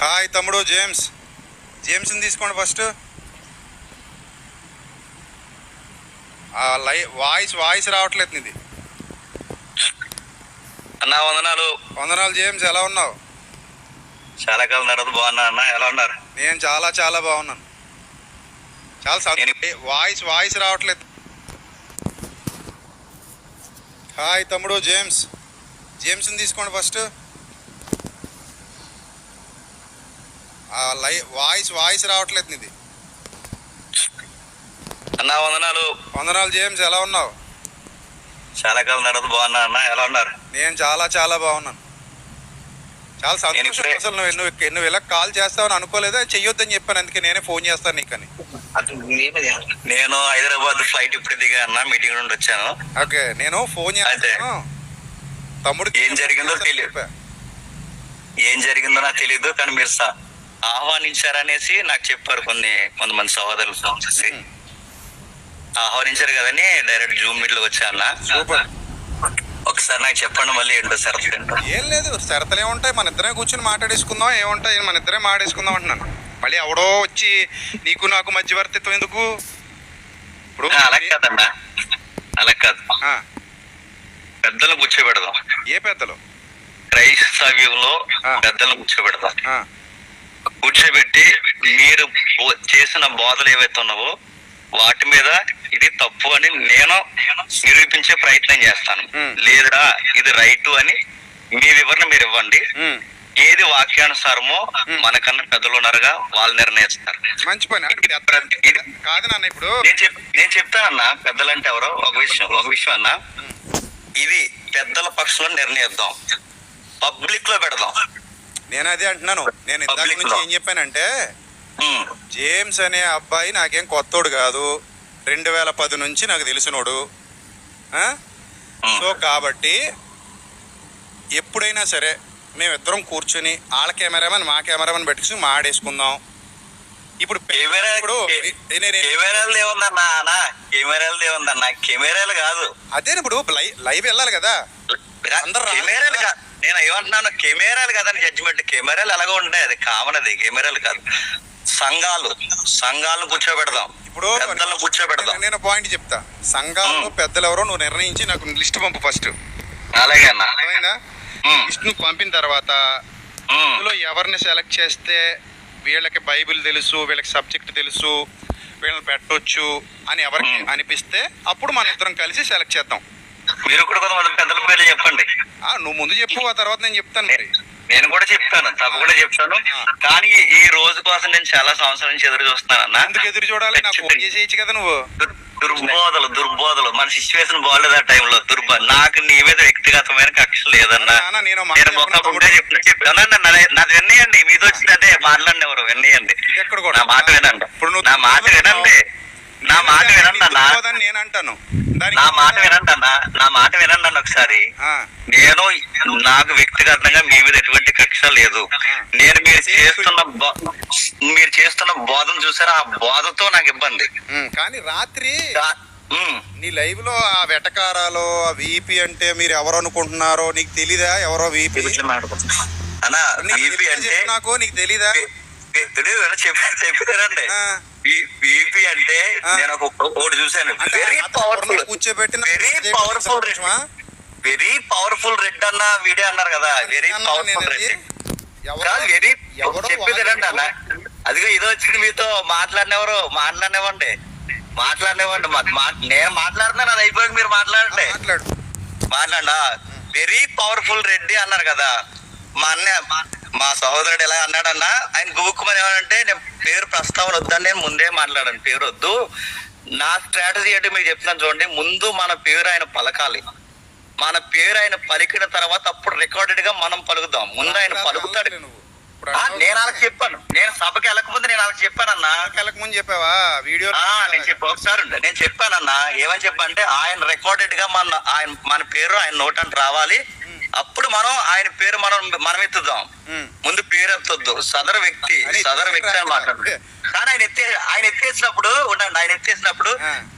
Hi తమ్ముడు James. జేమ్స్ని తీసుకోండి ఫస్ట్. లై వాయిస్ వాయిస్ రావట్లేదు నీది. అన్న వందనాలు. వందనాలు జేమ్స్. ఎలా ఉన్నావు? చాలా కాలం తర్వాత బాగున్నా అన్న. ఎలా ఉన్నారు? నేను చాలా చాలా బాగున్నాను. చాలా వాయిస్ వాయిస్ రావట్లేదు. హాయ్ తమ్ముడు జేమ్స్. జేమ్స్ని తీసుకోండి ఫస్ట్. లై వాయిస్ వాయిస్ రావట్లేదు నీది. అన్న వందనాలు. వందనాలు జేమ్స్ ఎలా ఉన్నావు? చాలా కాలం తర్వాత బాగున్నా అన్న ఎలా ఉన్నారు? నేను చాలా చాలా బాగున్నాను. చాలా సంతోషం అసలు నువ్వు నువ్వు నువ్వు ఇలా కాల్ చేస్తావని అనుకోలేదా? చెయ్యొద్దని చెప్పాను అందుకే నేనే ఫోన్ చేస్తాను నీకని. నేను హైదరాబాద్ ఫ్లైట్ ఇప్పుడు దిగా అన్న మీటింగ్ నుండి వచ్చాను. ఓకే నేను ఫోన్ చేస్తాను. తమ్ముడు ఏం జరిగిందో తెలియదు. ఏం జరిగిందో నాకు తెలియదు కానీ మీరు ఆహ్వానించారనేసి నాకు చెప్పారు కొన్ని కొంతమంది సహోదరులు ఫోన్ చేసి. ఆహ్వానించారు కదని డైరెక్ట్ జూమ్ మీట్లో సూపర్. ఒకసారి నాకు చెప్పండి మళ్ళీ ఏంటో ఏంటో. ఏం లేదు షరతులు ఏముంటాయి మన ఇద్దరే కూర్చొని మాట్లాడేసుకుందాం ఏముంటాయి మన ఇద్దరే మాట్లాడేసుకుందాం అంటున్నాను. మళ్ళీ ఎవడో వచ్చి నీకు నాకు మధ్యవర్తిత్వం ఎందుకు? ఇప్పుడు అలా కాదన్నా. అలా కాదు. పెద్దలు కూర్చోబెడదాం. ఏ పెద్దలు? క్రైస్తవ్యంలో ఆ. పెద్దలను కూర్చోబెడదాం. కూర్చోబెట్టి మీరు చేసిన బోధలు ఏవైతే ఉన్నావో వాటి మీద ఇది తప్పు అని నేను నిరూపించే ప్రయత్నం చేస్తాను. లేదా ఇది రైట్ అని మీ వివరణ మీరు ఇవ్వండి. ఏది వాక్యానుసారమో. మనకన్నా పెద్దలు ఉన్నారుగా వాళ్ళు నిర్ణయిస్తారు. మంచి పని. కాదు నాన్న ఇప్పుడు. నేను చెప్తానన్నా పెద్దలంటే ఎవరో ఒక విషయం ఒక విషయం అన్న. ఇది పెద్దల పక్షంలో నిర్ణయిద్దాం. పబ్లిక్లో పెడదాం. నేను అదే అంటున్నాను. నేను ఇందాక నుంచి. ఏం చెప్పానంటే జేమ్స్ అనే అబ్బాయి నాకేం కొత్తోడు కాదు. రెండు వేల పది నుంచి నాకు తెలిసినోడు. సో కాబట్టి ఎప్పుడైనా సరే మేమిద్దరం కూర్చొని వాళ్ళ కెమెరామెన్ మా కెమెరామెన్ పెట్టుకుని మాడేసుకుందాం. ఇప్పుడు కెమెరాలు ఏముందన్నా అన్నా కెమెరాలు కాదు. అదే ఇప్పుడు లైవ్ లైవ్ వెళ్ళాలి కదా. అందరూ రాలేదు కెమెరాలు కదా. నేను ఏమంటున్నాను కెమెరాలు కదని జడ్జిమెంట్ కెమెరాలు ఎలాగో ఉంటాయి అది కామన్ అది కెమెరాలు కాదు. సంఘాలు సంఘాలను కూర్చోబెడదాం. ఇప్పుడు పెద్దలను కూర్చోబెడదాం. నేను పాయింట్ చెప్తా. సంఘాల్లో ఉమ్. పెద్దలు ఎవరో నువ్వు నిర్ణయించి నాకు లిస్ట్ పంపు ఫస్ట్ అలాగే అన్న లిస్ట్ నువ్వు పంపిన తర్వాత అందులో ఎవరిని సెలెక్ట్ చేస్తే వీళ్ళకి బైబిల్ తెలుసు వీళ్ళకి సబ్జెక్ట్ తెలుసు వీళ్ళని పెట్టొచ్చు అని ఎవరికి. అనిపిస్తే అప్పుడు మన ఇద్దరం కలిసి సెలెక్ట్ చేద్దాం. మీరు కూడా కొంతమంది పెద్దల పేర్లు చెప్పండి. ఆ నువ్వు ముందు చెప్పు ఆ తర్వాత నేను చెప్తాను మరి. నేను కూడా చెప్తాను తప్పకుండా చెప్తాను. కానీ ఈ రోజు కోసం నేను చాలా సంవత్సరాల నుంచి ఎదురు చూస్తున్నాను అన్న. ఎందుకు ఎదురు చూడాలి? నాకు ఫోన్ చేసేయచ్చు కదా నువ్వు. దుర్- దుర్బోధలు దుర్బోధలు. మన సిచ్యువేషన్ బాగాలేదు ఆ టైంలో దుర్బ నాకు నీ మీద వ్యక్తిగతమైన కక్ష లేదన్నా. నేను నాది వినేయండి మీతో వచ్చింది అదే మాట్లాడిన ఎవరు వినేయండి. ఎక్కడ కూడా. నా మాట వినండి. ఇప్పుడు నా మాట వినండి. నా మాట వినండి అన్న నేను అంటాను నా మాట వినండి అన్న నా మాట వినండి అన్న ఒకసారి నేను నాకు వ్యక్తిగతంగా మీ మీద ఎటువంటి కక్ష లేదు నేను మీరు చేస్తున్న మీరు చేస్తున్న బోధన చూసారా ఆ బోధతో నాకు ఇబ్బంది కానీ రాత్రి. నీ లైవ్లో ఆ వెటకారాలు ఆ వీపీ అంటే మీరు ఎవరు అనుకుంటున్నారో నీకు తెలీదా ఎవరో వీపీ అన్నా నీకు అంటే నాకు నీకు తెలీదా చెప్పారండి బీపీ అంటే. నేను ఒక ఒకటి చూశాను. Very powerful కూర్చోబెట్టిన very powerful? Very powerful red. అన్న వీడియో అన్నారు కదా. Very powerful. రెడ్. కాదు వెరీ ఎవరో చెప్పేది రండి అన్న అదిగో ఇది వచ్చింది మీతో. మాట్లాడినెవరు? మాట్లాడినవ్వండి మాట్లాడినవ్వండి నేను మాట్లాడుతున్నాను. అది అయిపోయింది మీరు మాట్లాడండి. మాట్లాడు. మాట్లాడా వెరీ పవర్ఫుల్ రెడ్డి అన్నారు కదా. మా అన్న మా- సహోదరుడు ఎలా అన్నాడన్నా ఆయన గుబుక్కుమని ఏమంటే నేను పేరు ప్రస్తావన వద్దని నేను ముందే మాట్లాడాను పేరు వద్దు. నా స్ట్రాటజీ అంటే మీకు చెప్తున్నాను చూడండి. ముందు మన పేరు ఆయన పలకాలి. మన పేరు ఆయన పలికిన తర్వాత అప్పుడు రికార్డెడ్గా మనం పలుకుదాం. ముందు ఆయన పలుకుతాడు. నేను వాళ్ళకి చెప్పాను. నేను సభకి వెళ్ళకముందు నేను వాళ్ళకి చెప్పానన్నా. వెళ్ళక ముందు చెప్పావా? వీడియో నేను చెప్పి ఒకసారి. నేను చెప్పానన్నా. ఏమని చెప్పంటే ఆయన రికార్డెడ్గా మన ఆయన మన పేరు ఆయన నోటంట రావాలి. అప్పుడు మనం ఆయన పేరు మనం మనం ఎత్తుదాం ఉమ్. ముందు పేరు ఎత్తొద్దు సదరు వ్యక్తి సదరు వ్యక్తి అని మాట్లాడు. కానీ ఆయన ఎత్తే ఆయన ఎత్తేసినప్పుడు ఉండండి ఆయన ఎత్తేసినప్పుడు.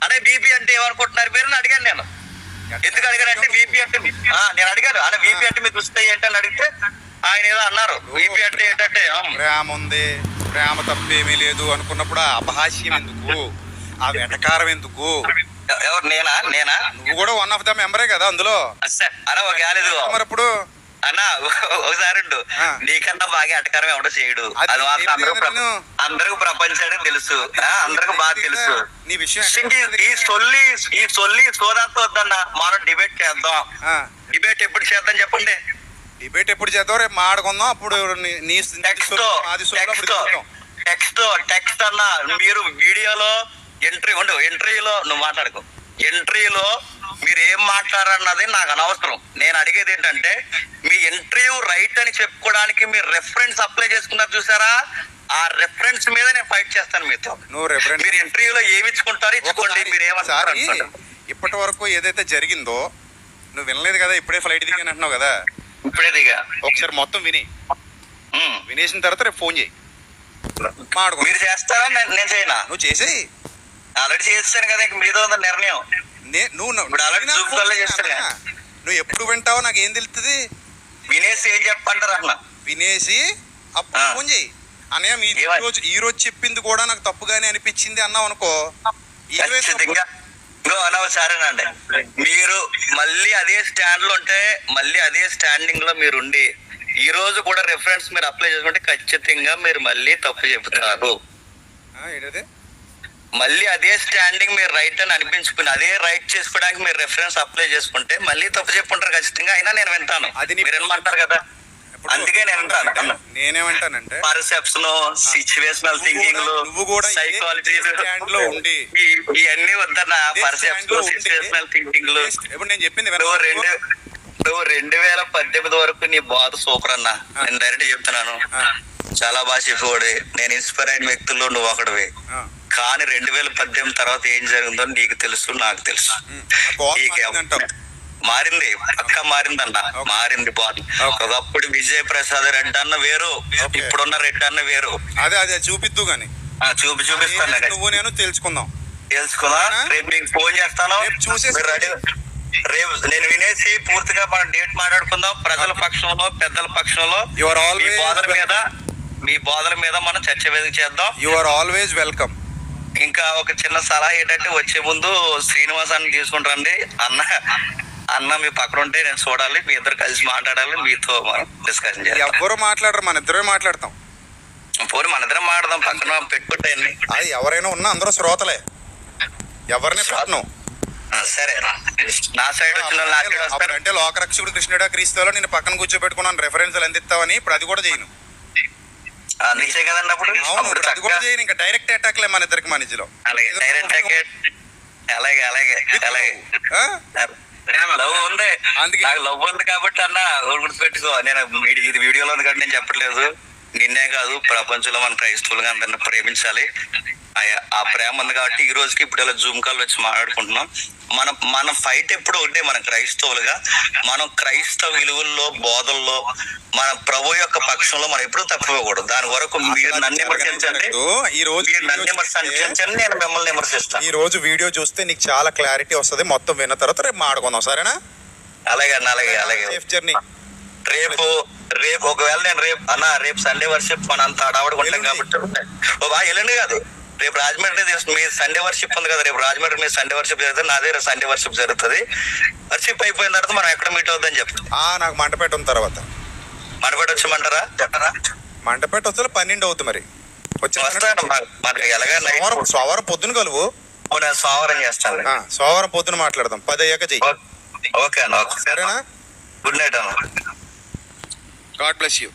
అనే బీపీ అంటే ఏమనుకుంటున్నారు పేరు అడిగాను నేను. ఎందుకు అడిగానంటే బీపీ అంటే నేను అడిగాను. అనే బీపీ అంటే మీకు వస్తాయి ఏంటి అని అడిగితే ఆయన ఏదో అన్నారు. బీపీ అంటే ఏంటంటే ప్రేమ ఉంది. ప్రేమ తప్పేమీ లేదు అనుకున్నప్పుడు అపహాస్యం ఎందుకు? ఆ వెటకారం ఎందుకు? ఎవరు నేనా? నేనా? నువ్వు కూడా వన్ ఆఫ్ ద మెంబరే కదా అందులో? అరే ఒక గాలిదు మరి ఇప్పుడు? అన్న ఒకసారి. నీకన్నా బాగా అటకారం ఎవడో చేయడు. అది అందరూ? అందరికీ ప్రపంచానికి తెలుసు. అందరికి బాగా తెలుసు. నీ విషయం ఇంక ఈ- సొల్లి ఈ సొల్లి సోదాంతో వద్దన్న మనం డిబేట్ చేద్దాం. డిబేట్ ఎప్పుడు చేద్దాం చెప్పండి. డిబేట్ ఎప్పుడు చేద్దాం? రేపు మాడుకుందాం అప్పుడు నీ- టెక్స్ట్. టెక్స్ట్ టెక్స్ట్ అన్న మీరు వీడియోలో ఎంట్రీ ఉండు ఎంట్రీలో నువ్వు మాట్లాడుకో. ఎంట్రీలో మీరు ఏం మాట్లాడన్నది నాకు అనవసరం. నేను అడిగేది ఏంటంటే మీ ఇంటర్వ్యూ రైట్ అని చెప్పుకోవడానికి మీరు రెఫరెన్స్ అప్లై చేసుకున్నారు చూసారా? ఆ రెఫరెన్స్ మీద నేను ఫైట్ చేస్తాను మీతో. నువ్వు రెఫరెన్స్ మీరు ఇంటర్వ్యూలో ఏమి ఇచ్చుకుంటారో ఇచ్చుకోండి మీరు ఏమంటారు. ఇప్పటి వరకు ఏదైతే జరిగిందో నువ్వు వినలేదు కదా ఇప్పుడే ఫ్లైట్ దిగాను అంటున్నావు కదా? ఇప్పుడే దిగా. ఒకసారి మొత్తం విని. వినేసిన తర్వాత రేపు ఫోన్ చేయి. మీరు చేస్తారా? నేను నేను చేయనా? నువ్వు చేసేయి. ఆల్రెడీ చేస్తాను కదా ఇంక మీదో ఉంది నిర్ణయం. నే- నువ్వు నువ్వు- ఇప్పుడు అలాగే ఎప్పుడు వింటావో నాకు ఏం తెలుస్తుంది వినేసి ఏం చెప్పంటారు అన్న వినేసి అప్పుడు ఆ. ఫోన్ చేయి. అన్నయ్య మీ ఈ ఏమని? రోజు ఈ రోజు చెప్పింది కూడా నాకు తప్పుగానే అనిపించింది అన్నావు అనుకో. ఈ రోజు ఖచ్చితంగా. ఇంకో అనవ సరేనండి మీరు మళ్ళీ అదే స్టాండ్లో ఉంటే మళ్ళీ అదే స్టాండింగ్లో మీరు ఉండి ఈ రోజు కూడా రెఫరెన్స్ మీరు అప్లై చేసుకుంటే ఖచ్చితంగా మీరు మళ్ళీ తప్పు చెబుతారు. ఆ, ఏంటది? మళ్ళీ అదే స్టాండింగ్ మీరు రైట్ అని అనిపించుకుని అదే రైట్ చేసుకోవడానికి మీరు రెఫరెన్స్ అప్లై చేసుకుంటే మళ్ళీ తప్పు చెప్పుంటారు ఖచ్చితంగా. అయినా నేను వింటాను. అది మీరు ఏమంటారు కదా? అందుకే నేను. అంటే నేనేమంటానంటే పర్సెప్షన్ సిచ్యువేషనల్ థింకింగ్ నువ్వు కూడా సైకాలజీ లో ఉండి ఇవన్నీ వద్దన్న. పర్సెప్షన్లో ఉండి సిచ్యువేషనల్ థింకింగ్లో ఇప్పుడు నేను చెప్పింది నువ్వు? రెండు నువ్వు రెండు వేల పద్దెనిమిది వరకు నీ బాధ సూపర్ అన్న. నేను డైరెక్ట్ చెప్తున్నాను. చాలా బాగా చెప్పేవాడు. నేను ఇన్స్పైర్ అయిన వ్యక్తుల్లో నువ్వు ఒకడివి. కానీ రెండు వేల పద్దెనిమిది తర్వాత ఏం జరిగిందో నీకు తెలుసు నాకు తెలుసు. నీకు. మారింది పక్క మారిందన్న. మారింది బాల్. ఒకప్పుడు విజయ్ ప్రసాద్ రెడ్డి అన్న వేరు. ఇప్పుడున్న రెడ్డి అన్న వేరు. అదే అదే చూపిద్దు గాని. చూపి చూపిస్తాను నువ్వు నేను తెలుసుకుందాం. అవునా? రేపు మీకు ఫోన్ చేస్తాను. రేపు నేను వినేసి పూర్తిగా మనం డేట్ మాట్లాడుకుందాం. ప్రజల పక్షంలో పెద్దల పక్షంలో. యు ఆర్ మీ ఆల్వేస్ బోధల మీద మీ బోధల మీద మనం చర్చ వేదిక చేద్దాం. యు ఆర్ ఆల్వేస్ వెల్కమ్ ఇంకా ఒక చిన్న సలహా ఏంటంటే వచ్చే ముందు శ్రీనివాసాన్ని తీసుకుంటారండి అన్న అన్న మీ పక్కన ఉంటే నేను చూడాలి మీ ఇద్దరు కలిసి మాట్లాడాలి మీతో మనం డిస్కషన్ చేయాలి ఎవ్వరు మాట్లాడరు మన ఇద్దరే మాట్లాడతాం. పోనీ మన ఇద్దరం మాట్లాడదాం పక్కన పెట్టుకుంటాయండి అది ఎవరైనా ఉన్నా అందరూ శ్రోతలే. ఎవరిని పెట్టను. సరే. నా సైడ్ వచ్చిన అప్పుడంటే లోకరక్షకుడు కృష్ణుడా క్రీస్తులో నేను పక్కన కూర్చోబెట్టుకున్నాను రెఫరెన్స్లు ఎంత ఇస్తావని ఇప్పుడు అది కూడా చేయను. అందించే కదండి అప్పుడు అది కూడా చేయను ఇంకా డైరెక్ట్ అటాక్లే మన ఇద్దరికి మధ్యలో అలాగే డైరెక్ట్ అలాగే అలాగే అలాగే? లవ్ ఉంది. అందుకే- నాకు లవ్ ఉంది కాబట్టి అన్న గుర్తుపెట్టుకో నేను ఇది వీడియోలో ఉంది కాబట్టి నేను చెప్పట్లేదు. నిన్నే కాదు ప్రపంచంలో మన క్రైస్తవులుగా అందరిని ప్రేమించాలి. ఆ- ఆ ప్రేమ ఉంది కాబట్టి ఈ రోజుకి ఇప్పుడు ఇలా జూమ్ కాల్ వచ్చి మాట్లాడుకుంటున్నాం. మన మన ఫైట్ ఎప్పుడు ఒకటే మన క్రైస్తవులుగా మనం క్రైస్తవ విలువల్లో బోధల్లో మన ప్రభు యొక్క పక్షంలో మనం ఎప్పుడు తప్పిపోకూడదు. దాని వరకు మీరు నన్ను విమర్శించండి. ఈ రోజు నన్ను విమర్శించండి. నేను మిమ్మల్ని విమర్శిస్తాను. ఈ రోజు వీడియో చూస్తే నీకు చాలా క్లారిటీ వస్తది. మొత్తం విన్న తర్వాత రేపు మాడుకుందాం సరేనా? అలాగే అన్న అలాగే అలాగే. జర్నీ రేపు రేపు ఒకవేళ నేను రేపు అన్న రేపు సండే వర్షిప్ మన అంత హడావుడి ఉంటాం. కాబట్టి ఓ బా ఎల్లుండి కాదు. రేపు రాజమండ్రి మీ సండే వర్షిప్ ఉంది కదా రేపు రాజమండ్రి మీ సండే వర్షిప్ జరుగుతుంది నాదే రేపు సండే వర్షిప్ జరుగుతుంది. వర్షిప్ అయిపోయిన తర్వాత మనం ఎక్కడ మీట్ అవుద్దని చెప్తాం ఆ నాకు మంటపేట ఉన్న తర్వాత. మనపేట వచ్చమంటారా చెప్పరా మంటపేట వస్తే పన్నెండు అవుతుంది మరి. సోమవారం పొద్దున కలువు. సోమవారం చేస్తాను. సోమవారం పొద్దున మాట్లాడదాం. పది అయ్యాక చెయ్యి ఓకే అన్న సరేనా? గుడ్ నైట్ అన్న. God bless you